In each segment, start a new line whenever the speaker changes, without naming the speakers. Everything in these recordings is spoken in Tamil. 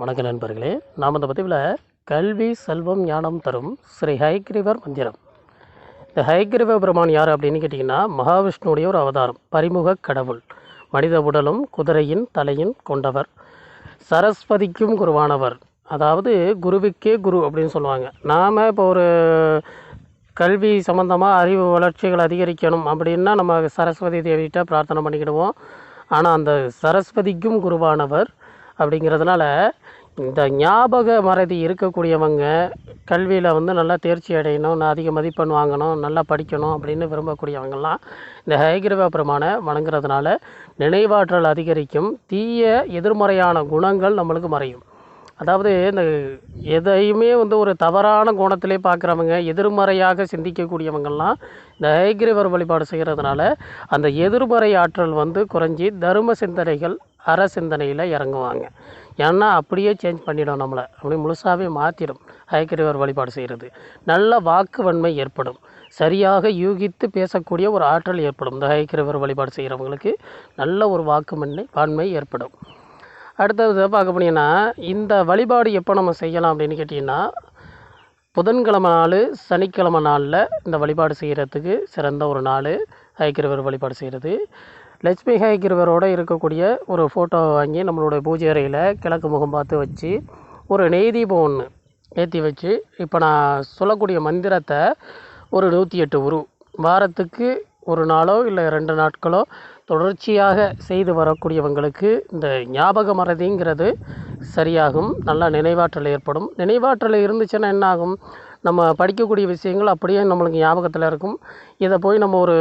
வணக்க நண்பர்களே நாம் இந்த பதிவில் கல்வி செல்வம் ஞானம் தரும் ஸ்ரீ ஹைகிரிவர் மந்திரம். இந்த ஹைகிரிவ பெருமான் யார் அப்படின்னு கேட்டிங்கன்னா மகாவிஷ்ணுடைய ஒரு அவதாரம் பரிமுக கடவுள். மனித உடலும் குதிரையின் தலையின் கொண்டவர். சரஸ்வதிக்கும் குருவானவர். அதாவது குருவுக்கே குரு அப்படின்னு சொல்லுவாங்க. நாம் இப்போ ஒரு கல்வி சம்மந்தமாக அறிவு வளர்ச்சிகள் அதிகரிக்கணும் அப்படின்னா நம்ம சரஸ்வதி தேவிகிட்ட பிரார்த்தனை பண்ணிக்கிடுவோம். ஆனால் அந்த சரஸ்வதிக்கும் குருவானவர் அப்படிங்கிறதுனால இந்த ஞாபக மறதி இருக்கக்கூடியவங்க கல்வியில் வந்து நல்லா தேர்ச்சி அடையணும் நான் அதிக மதிப்பெண் வாங்கணும் நல்லா படிக்கணும் அப்படின்னு விரும்பக்கூடியவங்கெல்லாம் இந்த ஹைகிரவ பிரமாணம் வணங்குறதுனால நினைவாற்றல் அதிகரிக்கும் தீய எதிர்மறையான குணங்கள் நம்மளுக்கு மறையும். அதாவது இந்த எதையுமே வந்து ஒரு தவறான கோணத்திலே பார்க்குறவங்க எதிர்மறையாக சிந்திக்கக்கூடியவங்கள்லாம் இந்த ஹயகிரிவர் வழிபாடு செய்கிறதுனால அந்த எதிர்மறை ஆற்றல் வந்து குறைஞ்சி தர்ம சிந்தனைகள் அற சிந்தனையில் இறங்குவாங்க. ஏன்னா அப்படியே சேஞ்ச் பண்ணிடும் நம்மளை. அப்படி முழுசாகவே மாற்றிடும் ஐக்கிரவர் வழிபாடு செய்கிறது. நல்ல வாக்கு வன்மை ஏற்படும். சரியாக யூகித்து பேசக்கூடிய ஒரு ஆற்றல் ஏற்படும். இந்த ஐக்கிரவர் வழிபாடு செய்கிறவங்களுக்கு நல்ல ஒரு வாக்கு வன்மை வான்மை ஏற்படும். அடுத்தது பார்க்க போனீங்கன்னா இந்த வழிபாடு எப்போ நம்ம செய்யலாம் அப்படின்னு கேட்டிங்கன்னா புதன்கிழமை நாள் சனிக்கிழமை நாளில் இந்த வழிபாடு செய்கிறதுக்கு சிறந்த ஒரு நாள் ஹயக்கிரவர் வழிபாடு செய்கிறது லட்சுமி ஹயக்கிரவரோடு இருக்கக்கூடிய ஒரு ஃபோட்டோவை வாங்கி நம்மளுடைய பூஜை அறையில் கிழக்கு முகம் பார்த்து வச்சு ஒரு நெய் தீபம் ஒன்று ஏற்றி வச்சு இப்போ நான் சொல்லக்கூடிய மந்திரத்தை ஒரு நூற்றி எட்டு உரு. வாரத்துக்கு ஒரு நாளோ இல்லை ரெண்டு நாட்களோ தொடர்ச்சியாக செய்து வரக்கூடியவங்களுக்கு இந்த ஞாபக மறதிங்கிறது சரியாகும் நல்லா நினைவாற்றல் ஏற்படும். நினைவாற்றல் இருந்துச்சுன்னா என்ன ஆகும் நம்ம படிக்கக்கூடிய விஷயங்கள் அப்படியே நம்மளுக்கு ஞாபகத்தில் இருக்கும். இதை போய் நம்ம ஒரு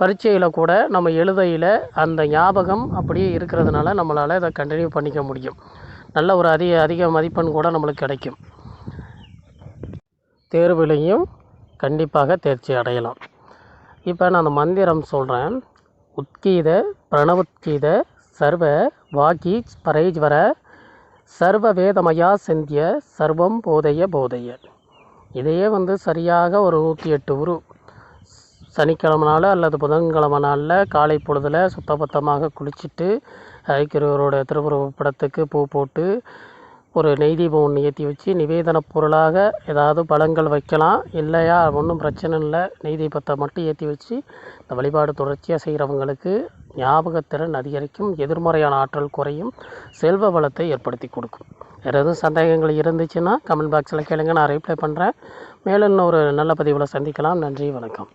பரீட்சையில் கூட நம்ம எழுதையில் அந்த ஞாபகம் அப்படியே இருக்கிறதுனால நம்மளால் இதை கண்டினியூ பண்ணிக்க முடியும். நல்ல ஒரு அதிக அதிக மதிப்பெண் கூட நம்மளுக்கு கிடைக்கும். தேர்விலையும் கண்டிப்பாக தேர்ச்சி அடையலாம். இப்போ நான் அந்த மந்திரம் சொல்கிறேன் உத்கீத பிரணவுத்கீத சர்வ வாக்கி பரைஜ்வர சர்வ வேதமயா செந்திய சர்வம் போதைய போதைய. இதையே வந்து சரியாக ஒரு நூற்றி எட்டு உரு. சனிக்கிழமை நாள் அல்லது புதன்கிழமை நாளில் காலை பொழுதில் சுத்தபத்தமாக குளிச்சுட்டு ஐக்கியரோட திருவுருவ படத்துக்கு பூ போட்டு ஒரு நெய் தீபம் ஒன்று ஏற்றி வச்சு நிவேதன பொருளாக ஏதாவது பழங்கள் வைக்கலாம். இல்லையா? ஒன்றும் பிரச்சனை இல்லை. நெய் தீபத்தை மட்டும் ஏற்றி வச்சு இந்த வழிபாடு தொடர்ச்சியாக செய்கிறவங்களுக்கு ஞாபகத்திறன் அதிகரிக்கும். எதிர்மறையான ஆற்றல் குறையும். செல்வ வளத்தை ஏற்படுத்தி கொடுக்கும். வேறு எதுவும் சந்தேகங்கள் இருந்துச்சுன்னா கமெண்ட் பாக்ஸில் கேளுங்க. நான் ரிப்ளை பண்ணுறேன் மேலும் இன்னும் ஒரு நல்ல பதிவில் சந்திக்கலாம். நன்றி வணக்கம்.